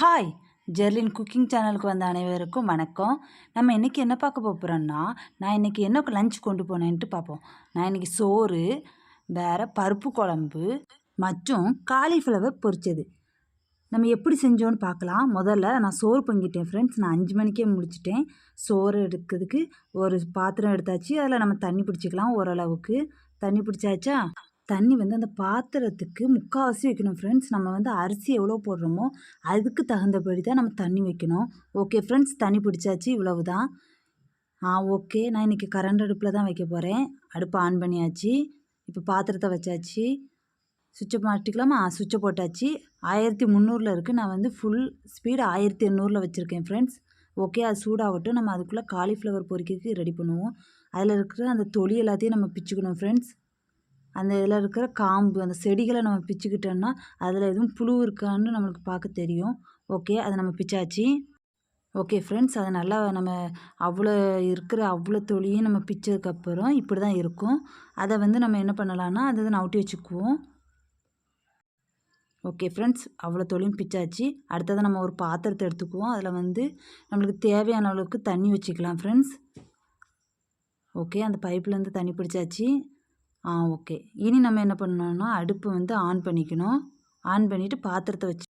Hi. Jerlin cooking சேனலுக்கு வந்த அனைவருக்கும் வணக்கம். நம்ம இன்றைக்கி என்ன பார்க்க போகிறோன்னா நான் இன்றைக்கி என்ன லஞ்ச் கொண்டு போனேன்ட்டு பார்ப்போம். நான் இன்றைக்கி சோறு வேறு பருப்பு குழம்பு மற்றும் காலிஃப்ளவர் பொரிச்சது. நம்ம எப்படி செஞ்சோன்னு பார்க்கலாம். முதல்ல நான் சோறு பொங்கிட்டேன் ஃப்ரெண்ட்ஸ் நான் அஞ்சு மணிக்கே முடிச்சிட்டேன். சோறு எடுக்கிறதுக்கு ஒரு பாத்திரம் எடுத்தாச்சு. அதில் நம்ம தண்ணி பிடிச்சிக்கலாம் ஓரளவுக்கு. தண்ணி பிடிச்சாச்சா? தண்ணி வந்து அந்த பாத்திரத்துக்கு முக்கால்வாசி வைக்கணும் ஃப்ரெண்ட்ஸ் நம்ம வந்து அரிசி எவ்வளோ போடுறோமோ அதுக்கு தகுந்தபடி தான் நம்ம தண்ணி வைக்கணும். ஓகே ஃப்ரெண்ட்ஸ் தண்ணி பிடிச்சாச்சு இவ்வளவு தான் ஆ ஓகே நான் இன்றைக்கி கரண்ட் அடுப்பில் தான் வைக்க போகிறேன் அடுப்பை ஆன் பண்ணியாச்சு. இப்போ பாத்திரத்தை வச்சாச்சு. சுவிட்சை மாட்டிக்கலாமா? சுவிட்சை போட்டாச்சு. ஆயிரத்தி முந்நூறில் இருக்குது நான் வந்து ஃபுல் ஸ்பீடு ஆயிரத்தி எண்ணூறில் வச்சுருக்கேன் ஃப்ரெண்ட்ஸ் ஓகே அது சூடாகட்டும். நம்ம அதுக்குள்ளே காலிஃப்ளவர் பொறிக்கிறதுக்கு ரெடி பண்ணுவோம். அதில் இருக்கிற அந்த தொலி எல்லாத்தையும் நம்ம பிச்சுக்கணும் ஃப்ரெண்ட்ஸ் அந்த இதில் இருக்கிற காம்பு அந்த செடிகளை நம்ம பிச்சுக்கிட்டோம்னா அதில் எதுவும் புழு இருக்கான்னு நம்மளுக்கு பார்க்க தெரியும். ஓகே அதை நம்ம பிச்சாச்சு. ஓகே ஃப்ரெண்ட்ஸ் அதை நல்லா நம்ம அவ்வளோ இருக்கிற அவ்வளோ தொழியும் நம்ம பிச்சதுக்கப்புறம் இப்படி தான் இருக்கும். அதை வந்து நம்ம என்ன பண்ணலான்னா அதை நவுட்டி வச்சுக்குவோம். ஓகே ஃப்ரெண்ட்ஸ் அவ்வளோ தொழிலும் பிச்சாச்சு. அடுத்ததை நம்ம ஒரு பாத்திரத்தை எடுத்துக்குவோம். அதில் வந்து நம்மளுக்கு தேவையான அளவுக்கு தண்ணி வச்சுக்கலாம் ஃப்ரெண்ட்ஸ் ஓகே அந்த பைப்லேருந்து தண்ணி பிடிச்சாச்சு. ஆ ஓகே. இனி நம்ம என்ன பண்ணணும்னா அடுப்பு வந்து ஆன் பண்ணிக்கணும். ஆன் பண்ணிவிட்டு பாத்திரத்தை வச்சு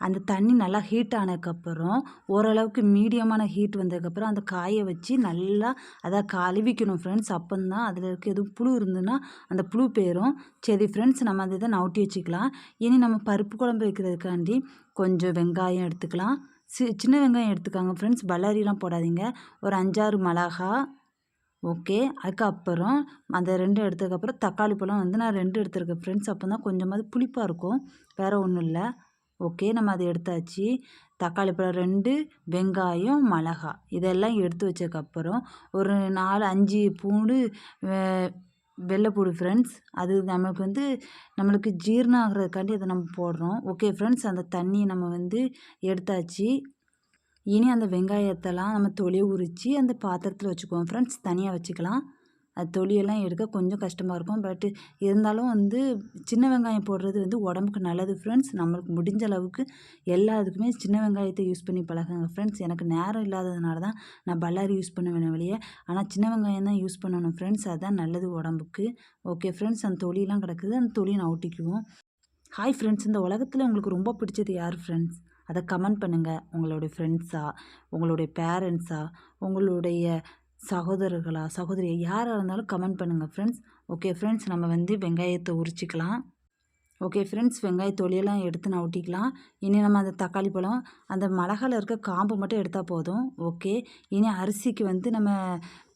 அந்த தண்ணி நல்லா ஹீட் ஆனதுக்கப்புறம் ஓரளவுக்கு மீடியமான ஹீட் வந்ததுக்கப்புறம் அந்த காயை வச்சு நல்லா அதை கழுவிக்கணும் ஃப்ரெண்ட்ஸ் அப்போந்தான் அதில் இருக்க எதுவும் புழு இருந்ததுன்னா அந்த புழு போயிடும் சரி ஃப்ரெண்ட்ஸ் நம்ம அந்த இதை நவுட்டி வச்சுக்கலாம். இனி நம்ம பருப்பு குழம்பு வைக்கிறதுக்காண்டி கொஞ்சம் வெங்காயம் எடுத்துக்கலாம். சி சின்ன வெங்காயம் எடுத்துக்காங்க ஃப்ரெண்ட்ஸ் பல்லாரிலாம் போடாதீங்க. ஒரு அஞ்சாறு மிளகா ஓகே. அதுக்கப்புறம் அந்த ரெண்டு எடுத்ததுக்கப்புறம் தக்காளி பழம் வந்து நான் ரெண்டு எடுத்துருக்கேன் ஃப்ரெண்ட்ஸ் அப்போ தான் கொஞ்சமாவது புளிப்பாக இருக்கும். வேறு ஒன்றும் இல்லை. ஓகே நம்ம அதை எடுத்தாச்சு. தக்காளி பழம் ரெண்டு வெங்காயம் மிளகா இதெல்லாம் எடுத்து வச்சதுக்கப்புறம் ஒரு நாலு அஞ்சு பூண்டு வெள்ளைப்பூடு ஃப்ரெண்ட்ஸ் அது நமக்கு வந்து நம்மளுக்கு ஜீரணம் ஆகிறதுக்காண்டி அதை நம்ம போடுறோம். ஓகே ஃப்ரெண்ட்ஸ் அந்த தண்ணியை நம்ம வந்து எடுத்தாச்சு. இனி அந்த வெங்காயத்தெல்லாம் நம்ம தொலியை உரித்து அந்த பாத்திரத்தில் வச்சுக்குவோம். ஃப்ரெண்ட்ஸ் தனியாக வச்சுக்கலாம். அது தொலியெல்லாம் எடுக்க கொஞ்சம் கஷ்டமாக இருக்கும். பட்டு இருந்தாலும் வந்து சின்ன வெங்காயம் போடுறது வந்து உடம்புக்கு நல்லது ஃப்ரெண்ட்ஸ் நம்மளுக்கு முடிஞ்ச அளவுக்கு எல்லா இதுக்குமே சின்ன வெங்காயத்தை யூஸ் பண்ணி பழகுங்க ஃப்ரெண்ட்ஸ் எனக்கு நேரம் இல்லாததுனால தான் நான் பல்லாரி யூஸ் பண்ணுவேன் வெளியே. ஆனால் சின்ன வெங்காயம் தான் யூஸ் பண்ணணும் ஃப்ரெண்ட்ஸ் அதுதான் நல்லது உடம்புக்கு. ஓகே ஃப்ரெண்ட்ஸ் அந்த தொலியெலாம் கிடக்குது. அந்த தொலியை நான் ஒட்டிக்குவோம். ஹாய் ஃப்ரெண்ட்ஸ் இந்த உலகத்தில் உங்களுக்கு ரொம்ப பிடிச்சது யார் ஃப்ரெண்ட்ஸ் அதை கமெண்ட் பண்ணுங்கள் உங்களுடைய ஃப்ரெண்ட்ஸா உங்களுடைய பேரண்ட்ஸா உங்களுடைய சகோதரர்களா சகோதரியா யாராக இருந்தாலும் கமெண்ட் பண்ணுங்கள் ஃப்ரெண்ட்ஸ் ஓகே ஃப்ரெண்ட்ஸ் நம்ம வந்து வெங்காயத்தை உரிச்சிக்கலாம். ஓகே ஃப்ரெண்ட்ஸ் வெங்காய தொழியெல்லாம் எடுத்து நான் ஒட்டிக்கலாம். இனி நம்ம அந்த தக்காளி பழம் அந்த மிளகால இருக்க காம்பு மட்டும் எடுத்தால் போதும். ஓகே இனி அரிசிக்கு வந்து நம்ம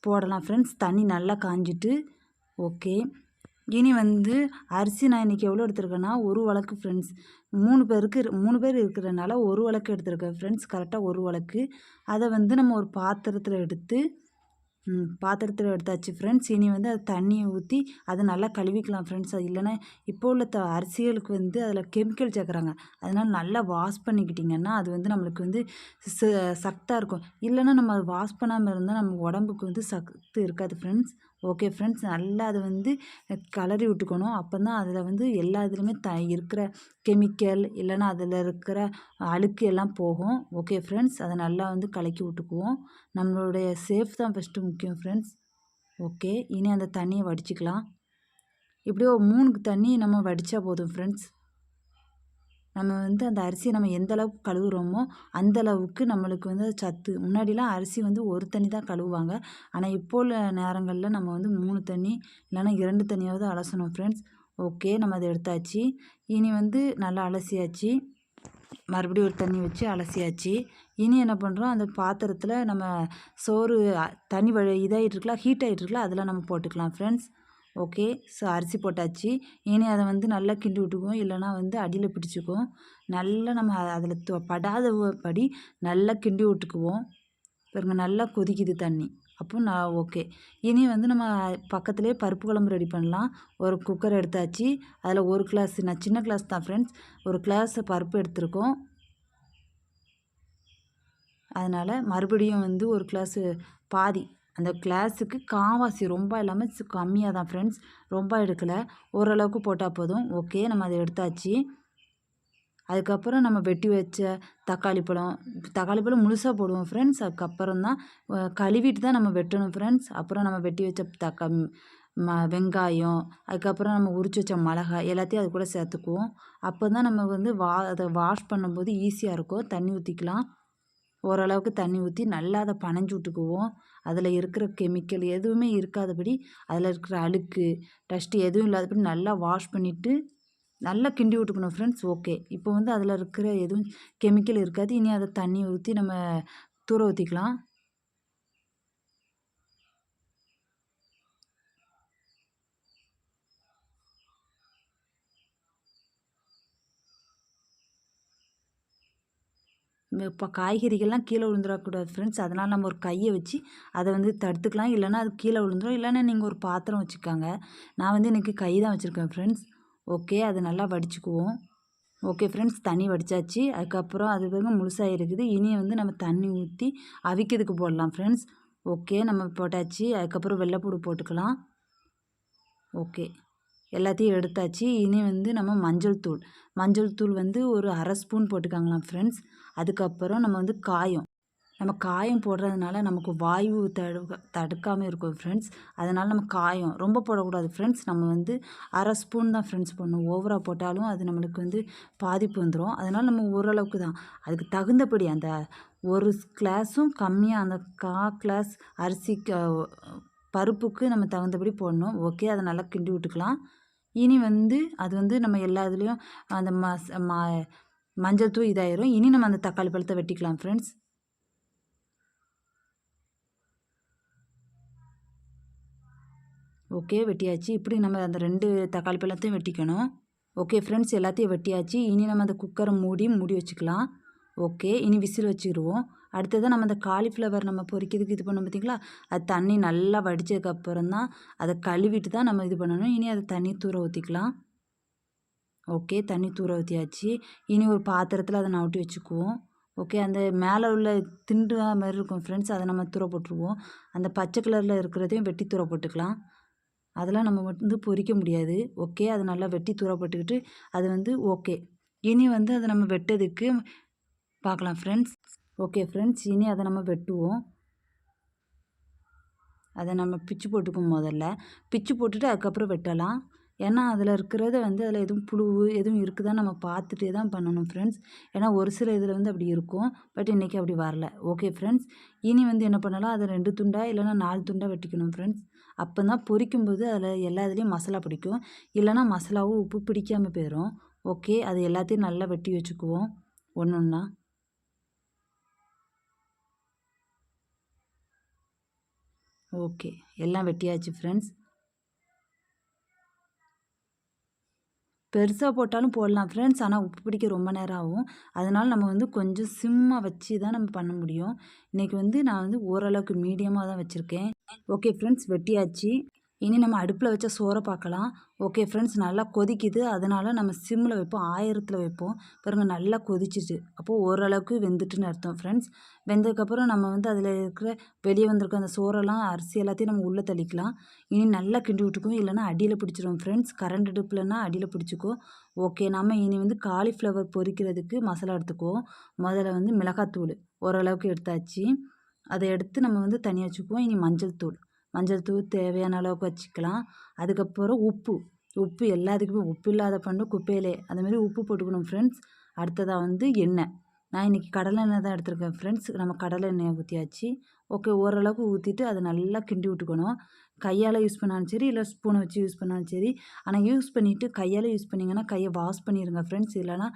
போடலாம் ஃப்ரெண்ட்ஸ் தண்ணி நல்லா காஞ்சிட்டு ஓகே இனி வந்து அரிசி நான் இன்றைக்கி எவ்வளோ எடுத்திருக்கேன்னா ஒரு வழக்கு ஃப்ரெண்ட்ஸ் மூணு பேருக்கு மூணு பேர் இருக்கிறனால ஒரு வழக்கு எடுத்திருக்கேன் ஃப்ரெண்ட்ஸ் கரெக்டாக ஒரு வழக்கு. அதை வந்து நம்ம ஒரு பாத்திரத்தில் எடுத்து பாத்திரத்தில் எடுத்தாச்சு ஃப்ரெண்ட்ஸ் இனி வந்து அது தண்ணியை ஊற்றி அதை நல்லா கழுவிக்கலாம் ஃப்ரெண்ட்ஸ் அது இல்லைன்னா இப்போ உள்ள த அரிசிகளுக்கு வந்து அதில் கெமிக்கல் சேர்க்குறாங்க. அதனால் நல்லா வாஷ் பண்ணிக்கிட்டிங்கன்னா அது வந்து நம்மளுக்கு வந்து ச சத்தாக இருக்கும். இல்லைன்னா நம்ம அதை வாஷ் பண்ணாமல் இருந்தால் நம்ம உடம்புக்கு வந்து சத்து இருக்காது ஃப்ரெண்ட்ஸ் ஓகே ஃப்ரெண்ட்ஸ் நல்லா அதை வந்து கலரி விட்டுக்கணும். அப்போ தான் அதில் வந்து எல்லா இதுலேயுமே த இருக்கிற கெமிக்கல் இல்லைன்னா அதில் இருக்கிற அழுக்கு எல்லாம் போகும். ஓகே ஃப்ரெண்ட்ஸ் அதை நல்லா வந்து கலக்கி விட்டுக்குவோம். நம்மளுடைய சேஃப் தான் ஃபஸ்ட்டு முக்கியம் ஃப்ரெண்ட்ஸ் ஓகே இனி அந்த தண்ணியை வடிச்சிக்கலாம். இப்படியோ மூணுக்கு தண்ணி நம்ம வடித்தா போதும் ஃப்ரெண்ட்ஸ் நம்ம வந்து அந்த அரிசியை நம்ம எந்த அளவுக்கு கழுவுறோமோ அந்த அளவுக்கு நம்மளுக்கு வந்து சத்து. முன்னாடிலாம் அரிசி வந்து ஒரு தண்ணி தான் கழுவுவாங்க. ஆனால் இப்போ உள்ள நேரங்களில் நம்ம வந்து மூணு தண்ணி இல்லைன்னா இரண்டு தண்ணியாவது அலசணும் ஃப்ரெண்ட்ஸ் ஓகே நம்ம அதை எடுத்தாச்சு. இனி வந்து நல்லா அலசியாச்சு. மறுபடியும் ஒரு தண்ணி வச்சு அலசியாச்சு. இனி என்ன பண்ணுறோம் அந்த பாத்திரத்தில் நம்ம சோறு தண்ணி வழி இதாகிட்டு ஹீட் ஆகிட்டு அதில் நம்ம போட்டுக்கலாம் ஃப்ரெண்ட்ஸ் ஓகே ஸோ அரிசி போட்டாச்சு. இனி அதை வந்து நல்லா கிண்டி விட்டுக்குவோம். இல்லைனா வந்து அடியில் பிடிச்சிக்குவோம். நல்லா நம்ம அதில் படாத படி நல்லா கிண்டி விட்டுக்குவோம். பாருங்க நல்லா கொதிக்குது தண்ணி. அப்போ நான் ஓகே. இனி வந்து நம்ம பக்கத்துலேயே பருப்பு குழம்பு ரெடி பண்ணலாம். ஒரு குக்கர் எடுத்தாச்சு. அதில் ஒரு கிளாஸ் நான் சின்ன கிளாஸ் தான் ஃப்ரெண்ட்ஸ் ஒரு கிளாஸ் பருப்பு எடுத்திருக்கோம். அதனால் மறுபடியும் வந்து ஒரு கிளாஸு பாதி அந்த கிளாஸுக்கு காவாசி ரொம்ப இல்லாமல் கம்மியாக தான் ஃப்ரெண்ட்ஸ் ரொம்ப எடுக்கலை. ஓரளவுக்கு போட்டால் போதும். ஓகே நம்ம அதை எடுத்தாச்சு. அதுக்கப்புறம் நம்ம வெட்டி வச்ச தக்காளி பழம் தக்காளி பழம் முழுசாக போடுவோம் ஃப்ரெண்ட்ஸ் அதுக்கப்புறம் தான் கழுவிட்டு தான் நம்ம வெட்டணும் ஃப்ரெண்ட்ஸ் அப்புறம் நம்ம வெட்டி வச்ச தக்கா ம வெங்காயம் அதுக்கப்புறம் நம்ம உரிச்சு வச்ச மிளகாய் எல்லாத்தையும் அது கூட சேர்த்துக்குவோம். அப்போ தான் நம்ம வந்து வா அதை வாஷ் பண்ணும்போது ஈஸியாக இருக்கும். தண்ணி ஊற்றிக்கலாம் ஓரளவுக்கு தண்ணி ஊற்றி நல்லா அதை பனைஞ்சு விட்டுக்குவோம். அதில் இருக்கிற கெமிக்கல் எதுவுமே இருக்காதபடி அதில் இருக்கிற அழுக்கு டஸ்ட்டு எதுவும் இல்லாதபடி நல்லா வாஷ் பண்ணிவிட்டு நல்லா கிண்டி விட்டுக்கணும் ஃப்ரெண்ட்ஸ் ஓகே இப்போ வந்து அதில் இருக்கிற எதுவும் கெமிக்கல் இருக்காது. இனி அதை தண்ணி ஊற்றி நம்ம தூர ஊற்றிக்கலாம் இப்போ காய்கறிகள்லாம் கீழே விழுந்துடக்கூடாது ஃப்ரெண்ட்ஸ் அதனால் நம்ம ஒரு கையை வச்சு அதை வந்து தடுத்துக்கலாம். இல்லைன்னா அது கீழே விழுந்துடும். இல்லைன்னா நீங்கள் ஒரு பாத்திரம் வச்சுக்காங்க. நான் வந்து இன்றைக்கி கை தான் வச்சுருக்கேன் ஃப்ரெண்ட்ஸ் ஓகே அது நல்லா வடிச்சுக்குவோம். ஓகே ஃப்ரெண்ட்ஸ் தண்ணி வடித்தாச்சு அதுக்கப்புறம் அது பிறகு முழுசாக இருக்குது. இனி வந்து நம்ம தண்ணி ஊற்றி அவிக்கிறதுக்கு போடலாம் ஃப்ரெண்ட்ஸ் ஓகே நம்ம போட்டாச்சு. அதுக்கப்புறம் வெள்ளைப்பூடு போட்டுக்கலாம். ஓகே எல்லாத்தையும் எடுத்தாச்சு. இனி வந்து நம்ம மஞ்சள் தூள். மஞ்சள் தூள் வந்து ஒரு அரை ஸ்பூன் போட்டுக்காங்களாம் ஃப்ரெண்ட்ஸ் அதுக்கப்புறம் நம்ம வந்து காயம். நம்ம காயம் போடுறதுனால நமக்கு வாயு தடு தடுக்காமல் இருக்கும் ஃப்ரெண்ட்ஸ் அதனால் நம்ம காயம். ரொம்ப போடக்கூடாது ஃப்ரெண்ட்ஸ் நம்ம வந்து அரை ஸ்பூன் தான் ஃப்ரெண்ட்ஸ் போடணும். ஓவராக போட்டாலும் அது நம்மளுக்கு வந்து பாதிப்பு வந்துடும் அதனால் நம்ம ஓரளவுக்கு தான். அதுக்கு தகுந்தபடி அந்த ஒரு கிளாஸும் கம்மியாக அந்த கா கிளாஸ் அரிசி பருப்புக்கு நம்ம தகுந்தபடி போடணும். ஓகே அதை நல்லா கிண்டி விட்டுக்கலாம். இனி வந்து அது வந்து நம்ம எல்லா இதுலேயும் அந்த மஸ் ம மஞ்சள் தூள் இதாயிரும். இனி நம்ம அந்த தக்காளி பழத்தை வெட்டிக்கலாம் ஃப்ரெண்ட்ஸ் ஓகே வெட்டியாச்சு. இப்படி நம்ம அந்த ரெண்டு தக்காளி பழத்தையும் வெட்டிக்கணும். ஓகே ஃப்ரெண்ட்ஸ் எல்லாத்தையும் வெட்டியாச்சு. இனி நம்ம அந்த குக்கரை மூடி மூடி வச்சுக்கலாம். ஓகே இனி விசில் வச்சுக்கிடுவோம் அடுத்தது நம்ம அந்த காலிஃப்ளவர் நம்ம பொறிக்கிறதுக்கு இது பண்ணோம் பார்த்திங்களா? அது தண்ணி நல்லா வடித்ததுக்கப்புறம் தான் அதை கழுவிட்டு தான் நம்ம இது பண்ணணும். இனி அதை தண்ணி தூர ஊற்றிக்கலாம் ஓகே தண்ணி தூர ஊற்றியாச்சு இனி ஒரு பாத்திரத்தில் அதை நவுட்டி வச்சுக்குவோம். ஓகே அந்த மேலே உள்ள திண்டு மாதிரி இருக்கும் ஃப்ரெண்ட்ஸ் அதை நம்ம தூர போட்டுருவோம். அந்த பச்சை கலரில் இருக்கிறதையும் வெட்டி தூர போட்டுக்கலாம். அதெல்லாம் நம்ம வந்து பொறிக்க முடியாது. ஓகே அதை நல்லா வெட்டி தூர போட்டுக்கிட்டு அது வந்து ஓகே. இனி வந்து அதை நம்ம வெட்டதுக்கு பார்க்கலாம் ஃப்ரெண்ட்ஸ் ஓகே ஃப்ரெண்ட்ஸ் இனி அதை நம்ம வெட்டுவோம். அதை நம்ம பிச்சு போட்டுக்கும் முதல்ல. பிச்சு போட்டுட்டு அதுக்கப்புறம் வெட்டலாம். ஏன்னா அதில் இருக்கிறத வந்து அதில் எதுவும் புழு எதுவும் இருக்குதான்னு நம்ம பார்த்துட்டே தான் பண்ணணும் ஃப்ரெண்ட்ஸ் ஏன்னா ஒரு சில இதில் வந்து அப்படி இருக்கும். பட் இன்றைக்கி அப்படி வரல. ஓகே ஃப்ரெண்ட்ஸ் இனி வந்து என்ன பண்ணலாம்? அதை ரெண்டு துண்டாக இல்லைனா நாலு துண்டாக வெட்டிக்கணும் ஃப்ரெண்ட்ஸ் அப்போ தான் பொரிக்கும்போது அதில் எல்லா இதுலேயும் மசாலா பிடிக்கும். இல்லைனா மசாலாவும் உப்பு பிடிக்காமல் போயிடும் ஓகே அது எல்லாத்தையும் நல்லா வெட்டி வச்சுக்குவோம். ஒன்று ஒன்றா ஓகே. எல்லாம் வெட்டியாச்சு ஃப்ரெண்ட்ஸ் பெருசாக போட்டாலும் போடலாம் ஃப்ரெண்ட்ஸ் ஆனால் உப்பு பிடிக்க ரொம்ப நேரம் ஆகும். அதனால் நம்ம வந்து கொஞ்சம் சிம்மாக வச்சு தான் நம்ம பண்ண முடியும். இன்றைக்கி வந்து நான் வந்து ஓரளவுக்கு மீடியமாக தான் வச்சுருக்கேன். ஓகே ஃப்ரெண்ட்ஸ் வெட்டியாச்சு. இனி நம்ம அடுப்பில் வச்ச சோறை பார்க்கலாம் ஓகே ஃப்ரெண்ட்ஸ் நல்லா கொதிக்குது. அதனால் நம்ம சிம்மில் வைப்போம் ஆயிரத்தில் வைப்போம். பாருங்கள் நல்லா கொதிச்சிச்சு. அப்போது ஓரளவுக்கு வெந்துட்டுன்னு அர்த்தம் ஃப்ரெண்ட்ஸ் வெந்ததுக்கப்புறம் நம்ம வந்து அதில் இருக்கிற வெளியே வந்திருக்க அந்த சோறெல்லாம் அரிசி எல்லாத்தையும் நம்ம உள்ளே தள்ளிக்கலாம். இனி நல்லா கிண்டி விட்டுக்கோ இல்லைனா அடியில் பிடிச்சிரும் ஃப்ரெண்ட்ஸ் கரண்ட் அடுப்புலன்னா அடியில் பிடிச்சிக்கோ. ஓகே நம்ம இனி வந்து காலிஃப்ளவர் பொரிக்கிறதுக்கு மசாலா எடுத்துக்குவோம் முதல்ல வந்து மிளகாத்தூள் ஓரளவுக்கு எடுத்தாச்சு. அதை எடுத்து நம்ம வந்து தனியாக வச்சுக்குவோம். இனி மஞ்சள் தூள். மஞ்சள் தூள் தேவையான அளவுக்கு வச்சுக்கலாம். அதுக்கப்புறம் உப்பு. உப்பு எல்லாத்துக்குமே உப்பு இல்லாத பண்ணு குப்பையிலே. அந்தமாரி உப்பு போட்டுக்கணும் ஃப்ரெண்ட்ஸ் அடுத்ததாக வந்து எண்ணெய். நான் இன்றைக்கி கடலை எண்ணெய் தான் எடுத்திருக்கேன் ஃப்ரெண்ட்ஸ் நம்ம கடலை எண்ணெயை ஊற்றியாச்சு ஓகே ஓரளவுக்கு ஊற்றிட்டு அதை நல்லா கிண்டி விட்டுக்கணும். கையால் யூஸ் பண்ணாலும் சரி இல்லை ஸ்பூனை வச்சு யூஸ் பண்ணாலும் சரி. ஆனால் யூஸ் பண்ணிவிட்டு கையால் யூஸ் பண்ணிங்கன்னா கையை வாஷ் பண்ணிடுங்க ஃப்ரெண்ட்ஸ் இல்லைனா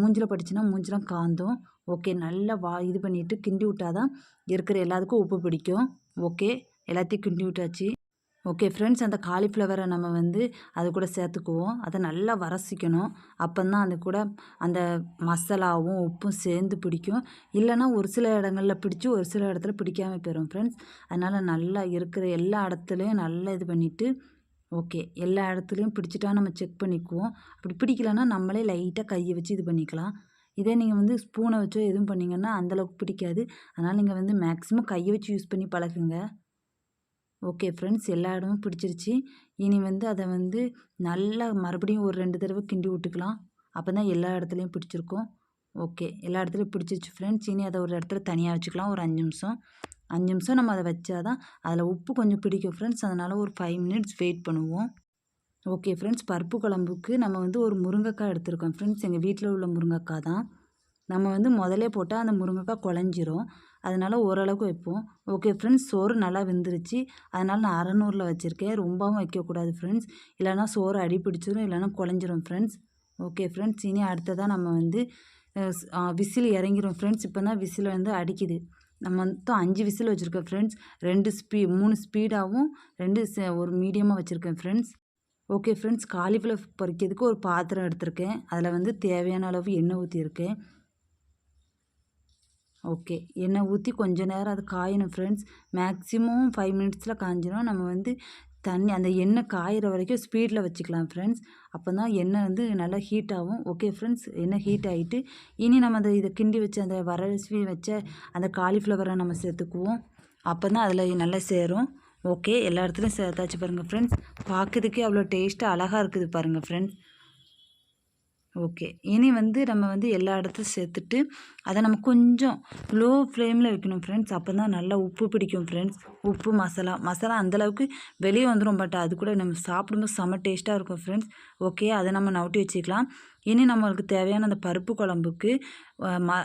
மூஞ்சில் படிச்சுன்னா மூஞ்சிலாம் காந்தும். ஓகே நல்லா வா இது பண்ணிவிட்டு கிண்டி விட்டாதான் இருக்கிற எல்லாத்துக்கும் உப்பு பிடிக்கும். ஓகே எல்லாத்தையும் கிண்டி விட்டாச்சு. ஓகே ஃப்ரெண்ட்ஸ் அந்த காலிஃப்ளவரை நம்ம வந்து அது கூட சேர்த்துக்குவோம். அதை நல்லா வரசிக்கணும் அப்போ தான் அது கூட அந்த மசாலாவும் உப்பும் சேர்ந்து பிடிக்கும். இல்லைனா ஒரு சில இடங்களில் பிடிச்சி ஒரு சில இடத்துல பிடிக்காமல் போயிடும் ஃப்ரெண்ட்ஸ் அதனால் நல்லா இருக்கிற எல்லா இடத்துலையும் நல்லா இது பண்ணிவிட்டு ஓகே எல்லா இடத்துலையும் பிடிச்சிட்டா நம்ம செக் பண்ணிக்குவோம். அப்படி பிடிக்கலன்னா நம்மளே லைட்டாக கையை வச்சு இது பண்ணிக்கலாம். இதே நீங்கள் வந்து ஸ்பூனை வச்சோ எதுவும் பண்ணிங்கன்னா அந்தளவுக்கு பிடிக்காது. அதனால் நீங்கள் வந்து மேக்ஸிமம் கையை வச்சு யூஸ் பண்ணி பழகுங்க. ஓகே ஃப்ரெண்ட்ஸ் எல்லா இடமும் பிடிச்சிருச்சு. இனி வந்து அதை வந்து நல்லா மறுபடியும் ஒரு ரெண்டு தடவை கிண்டி விட்டுக்கலாம். அப்போ தான் எல்லா இடத்துலையும் பிடிச்சிருக்கும். ஓகே எல்லா இடத்துலையும் பிடிச்சிருச்சு ஃப்ரெண்ட்ஸ். இனி அதை ஒரு இடத்துல தனியாக வச்சுக்கலாம் ஒரு அஞ்சு நிமிஷம். அஞ்சு நிமிஷம் நம்ம அதை வச்சா தான் அதில் உப்பு கொஞ்சம் பிடிக்கும் ஃப்ரெண்ட்ஸ். அதனால் ஒரு ஃபைவ் மினிட்ஸ் வெயிட் பண்ணுவோம். ஓகே ஃப்ரெண்ட்ஸ் பருப்பு குழம்புக்கு நம்ம வந்து ஒரு முருங்கைக்காய் எடுத்திருக்கோம் ஃப்ரெண்ட்ஸ். எங்கள் வீட்டில் உள்ள முருங்கைக்காய் தான். நம்ம வந்து முதலே போட்டால் அந்த முருங்கைக்காய் குழஞ்சிரும். அதனால் ஓரளவுக்கு வைப்போம். ஓகே ஃப்ரெண்ட்ஸ் சோறு நல்லா வெந்துருச்சு. அதனால் நான் அறநூறில் வச்சுருக்கேன். ரொம்பவும் வைக்கக்கூடாது ஃப்ரெண்ட்ஸ் இல்லைனா சோறு அடி பிடிச்சிரும் இல்லைனா குழஞ்சிரும் ஃப்ரெண்ட்ஸ் ஓகே ஃப்ரெண்ட்ஸ் இனி அடுத்ததாக நம்ம வந்து விசில் இறங்கிரும் ஃப்ரெண்ட்ஸ் இப்போ தான் விசில் வந்து அடிக்குது. நம்ம மொத்தம் அஞ்சு விசில் வச்சுருக்கோம் ஃப்ரெண்ட்ஸ் ரெண்டு ஸ்பீ மூணு ஸ்பீடாகவும் ரெண்டு ஒரு மீடியமாக வச்சுருக்கேன் ஃப்ரெண்ட்ஸ் ஓகே ஃப்ரெண்ட்ஸ் காலிஃப்ளவர் பறிக்கிறதுக்கு ஒரு பாத்திரம் எடுத்திருக்கேன். அதில் வந்து தேவையான அளவு எண்ணெய் ஊற்றியிருக்கேன் ஓகே. எண்ணெய் ஊற்றி கொஞ்ச நேரம் அது காயணும் ஃப்ரெண்ட்ஸ் மேக்ஸிமம் ஃபைவ் மினிட்ஸில் காஞ்சிடும் நம்ம வந்து தண்ணி அந்த எண்ணெய் காயிற வரைக்கும் ஸ்பீடில் வச்சுக்கலாம் ஃப்ரெண்ட்ஸ் அப்போ தான் எண்ணெய் வந்து நல்லா ஹீட் ஆகும். ஓகே ஃப்ரெண்ட்ஸ் எண்ணெய் ஹீட் ஆகிட்டு இனி நம்ம அந்த இதை கிண்டி வச்ச அந்த வரலசி வச்ச அந்த காலிஃப்ளவரை நம்ம சேர்த்துக்குவோம். அப்போ தான் அதில் நல்லா சேரும். ஓகே எல்லா இடத்துலையும் சேர்த்தாச்சு பாருங்கள் ஃப்ரெண்ட்ஸ் பார்க்குறதுக்கே அவ்வளோ டேஸ்ட்டாக அழகாக இருக்குது பாருங்கள் ஃப்ரெண்ட்ஸ் ஓகே. இனி வந்து நம்ம வந்து எல்லா இடத்தையும் சேர்த்துட்டு அதை நம்ம கொஞ்சம் லோ ஃப்ளேமில் வைக்கணும் ஃப்ரெண்ட்ஸ் அப்போ தான் நல்லா உப்பு பிடிக்கும் ஃப்ரெண்ட்ஸ் உப்பு மசாலா. மசாலா அந்தளவுக்கு வெளியே வந்துடும் பட் அது கூட நம்ம சாப்பிடும்போது செம்ம டேஸ்ட்டாக இருக்கும் ஃப்ரெண்ட்ஸ் ஓகே அதை நம்ம நவுட்டி வச்சுக்கலாம். இனி நம்மளுக்கு தேவையான அந்த பருப்பு குழம்புக்கு ம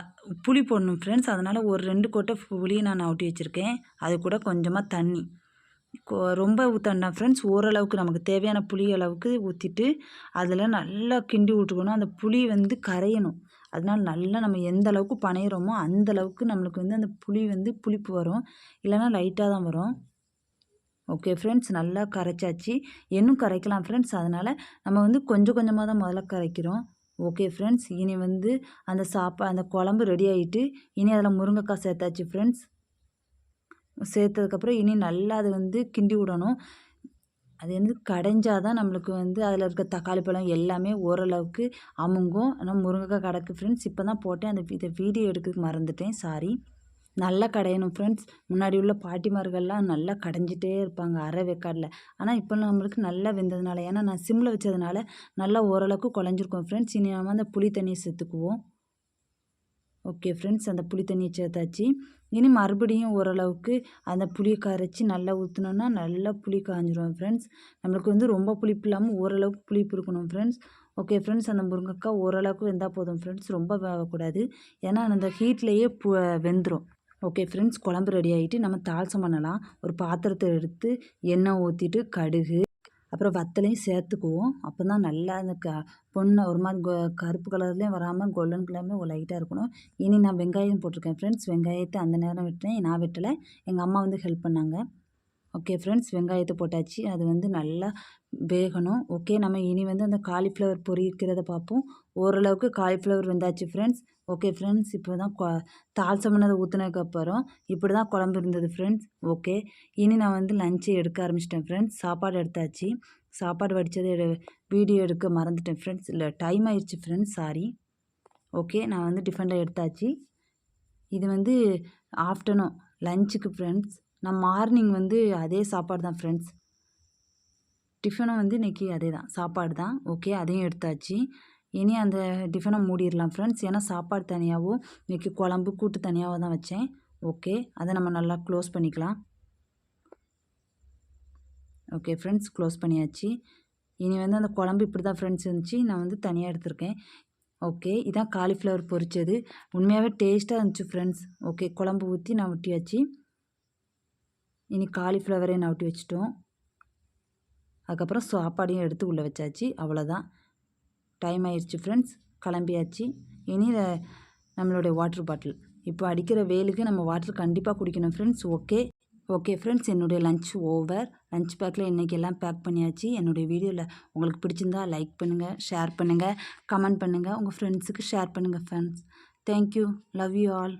புளி போடணும் ஃப்ரெண்ட்ஸ் அதனால் ஒரு ரெண்டு கொட்டை புளியை நான் நவுட்டி வச்சுருக்கேன். அது கூட கொஞ்சமாக தண்ணி. ரொம்ப ஊற்றணும் ஃப்ரெண்ட்ஸ் ஓரளவுக்கு நமக்கு தேவையான புளி அளவுக்கு ஊற்றிட்டு அதில் நல்லா கிண்டி விட்டுக்கணும் அந்த புளி வந்து கரையணும். அதனால் நல்லா நம்ம எந்த அளவுக்கு பனையிறோமோ அந்த அளவுக்கு நம்மளுக்கு வந்து அந்த புளி வந்து புளிப்பு வரும். இல்லைனா லைட்டாக தான் வரும். ஓகே ஃப்ரெண்ட்ஸ் நல்லா கரைச்சாச்சு. இன்னும் கரைக்கலாம் ஃப்ரெண்ட்ஸ் அதனால் நம்ம வந்து கொஞ்சம் கொஞ்சமாக தான் முதல்ல கரைக்கிறோம். ஓகே ஃப்ரெண்ட்ஸ் இனி வந்து அந்த சாப்பா அந்த குழம்பு ரெடி ஆகிட்டு இனி அதில் முருங்கைக்காய் சேர்த்தாச்சு ஃப்ரெண்ட்ஸ் சேர்த்ததுக்கப்புறம் இனி நல்லா அது வந்து கிண்டி விடணும். அது வந்து கடைஞ்சால் தான் நம்மளுக்கு வந்து அதில் இருக்க தக்காளி பழம் எல்லாமே ஓரளவுக்கு அமுங்கும். ஆனால் முருங்கைக்காய் கடக்கு ஃப்ரெண்ட்ஸ் இப்போ தான் போட்டேன். அந்த இதை வீடியோ எடுக்க மறந்துட்டேன். சாரி நல்லா கடையணும் ஃப்ரெண்ட்ஸ் முன்னாடி உள்ள பாட்டிமார்கள்லாம் நல்லா கடைஞ்சிட்டே இருப்பாங்க அரை வெக்காடில். ஆனால் இப்போ நம்மளுக்கு நல்லா வெந்ததுனால ஏன்னா நான் சிம்மில் வச்சதுனால நல்லா ஓரளவுக்கு குழஞ்சிருக்கோம் ஃப்ரெண்ட்ஸ் இனி நம்ம அந்த புளி தண்ணியை சேர்த்துக்குவோம். ஓகே ஃப்ரெண்ட்ஸ் அந்த புளி தண்ணியை சேர்த்தாச்சு. இனி மறுபடியும் ஓரளவுக்கு அந்த புளியை கரைச்சி நல்லா ஊற்றினோன்னா நல்லா புளி காஞ்சிரும் ஃப்ரெண்ட்ஸ் நம்மளுக்கு வந்து ரொம்ப புளிப்பு இல்லாமல் ஓரளவுக்கு புளிப்பு இருக்கணும் ஃப்ரெண்ட்ஸ் ஓகே ஃப்ரெண்ட்ஸ் அந்த முருங்கைக்காய் ஓரளவுக்கு வெந்தால் போதும் ஃப்ரெண்ட்ஸ் ரொம்ப வேகக்கூடாது. ஏன்னா அந்த ஹீட்லேயே பு வெந்துடும் ஓகே ஃப்ரெண்ட்ஸ் குழம்பு ரெடி ஆகிட்டு நம்ம தாளசம் பண்ணலாம். ஒரு பாத்திரத்தை எடுத்து எண்ணெய் ஊற்றிட்டு கடுகு அப்புறம் வத்தலையும் சேர்த்துக்குவோம். அப்போ தான் நல்லா அந்த க பொண்ணு ஒரு மாதிரி கோ கருப்பு கலர்லேயும் வராமல் கோல்டன் கலர்லேயும் லைட்டாக இருக்கணும். இனி நான் வெங்காயம் போட்டிருக்கேன் ஃப்ரெண்ட்ஸ் வெங்காயத்தை அந்த நேரம் விட்டேன் நான் வெட்டலை. எங்கள் அம்மா வந்து ஹெல்ப் பண்ணாங்க. ஓகே ஃப்ரெண்ட்ஸ் வெங்காயத்தை போட்டாச்சு. அது வந்து நல்லா வேகணும். ஓகே நம்ம இனி வந்து அந்த காலிஃப்ளவர் பொரிக்கிறத பார்ப்போம். ஓரளவுக்கு காலிஃப்ளவர் வெந்தாச்சு ஃப்ரெண்ட்ஸ் ஓகே ஃப்ரெண்ட்ஸ் இப்போ தான் கொ தால் ஊற்றுனதுக்கப்புறம் இப்படி தான் குழம்பு இருந்தது ஃப்ரெண்ட்ஸ் ஓகே இனி நான் வந்து லஞ்சை எடுக்க ஆரம்பிச்சிட்டேன் ஃப்ரெண்ட்ஸ் சாப்பாடு எடுத்தாச்சு. சாப்பாடு வடித்தது வீடியோ எடுக்க மறந்துட்டேன் ஃப்ரெண்ட்ஸ் இல்லை டைம் ஆயிடுச்சு ஃப்ரெண்ட்ஸ் சாரி ஓகே நான் வந்து டிஃபனில் எடுத்தாச்சு. இது வந்து ஆஃப்டர்நூன் லஞ்சுக்கு ஃப்ரெண்ட்ஸ் நான் மார்னிங் வந்து அதே சாப்பாடு தான் ஃப்ரெண்ட்ஸ் டிஃபனும் வந்து இன்றைக்கி அதே தான் சாப்பாடு தான் ஓகே அதையும் எடுத்தாச்சு. இனி அந்த டிஃபனை மூடிடலாம் ஃப்ரெண்ட்ஸ் ஏன்னா சாப்பாடு தனியாகவும் இன்றைக்கி குழம்பு கூட்டு தனியாகவும் தான் வச்சேன். ஓகே அதை நம்ம நல்லா க்ளோஸ் பண்ணிக்கலாம். ஓகே ஃப்ரெண்ட்ஸ் க்ளோஸ் பண்ணியாச்சு. இனி வந்து அந்த குழம்பு இப்படி தான் ஃப்ரெண்ட்ஸ் இருந்துச்சு. நான் வந்து தனியாக எடுத்திருக்கேன். ஓகே இதான் காலிஃப்ளவர் பொரிச்சது. உண்மையாகவே டேஸ்ட்டாக இருந்துச்சு ஃப்ரெண்ட்ஸ் ஓகே குழம்பு ஊற்றி நான் ஒட்டியாச்சு இனி காலிஃப்ளவரையும் நவட்டி வச்சிட்டோம். அதுக்கப்புறம் சாப்பாடையும் எடுத்து உள்ளே வச்சாச்சு. அவ்வளோதான் டைம் ஆயிடுச்சு ஃப்ரெண்ட்ஸ் கிளம்பியாச்சு. இனி நம்மளுடைய வாட்டர் பாட்டில் இப்போ அடிக்கிற வெயிலுக்கு நம்ம வாட்டர் கண்டிப்பாக குடிக்கணும் ஃப்ரெண்ட்ஸ் ஓகே ஓகே ஃப்ரெண்ட்ஸ் என்னுடைய லஞ்ச் ஓவர் லஞ்ச் பேக்கில் இன்றைக்கி எல்லாம் பேக் பண்ணியாச்சு. என்னுடைய வீடியோவில் உங்களுக்கு பிடிச்சிருந்தா லைக் பண்ணுங்கள் ஷேர் பண்ணுங்கள் கமெண்ட் பண்ணுங்கள் உங்கள் ஃப்ரெண்ட்ஸுக்கு ஷேர் பண்ணுங்கள் friends thank you love you all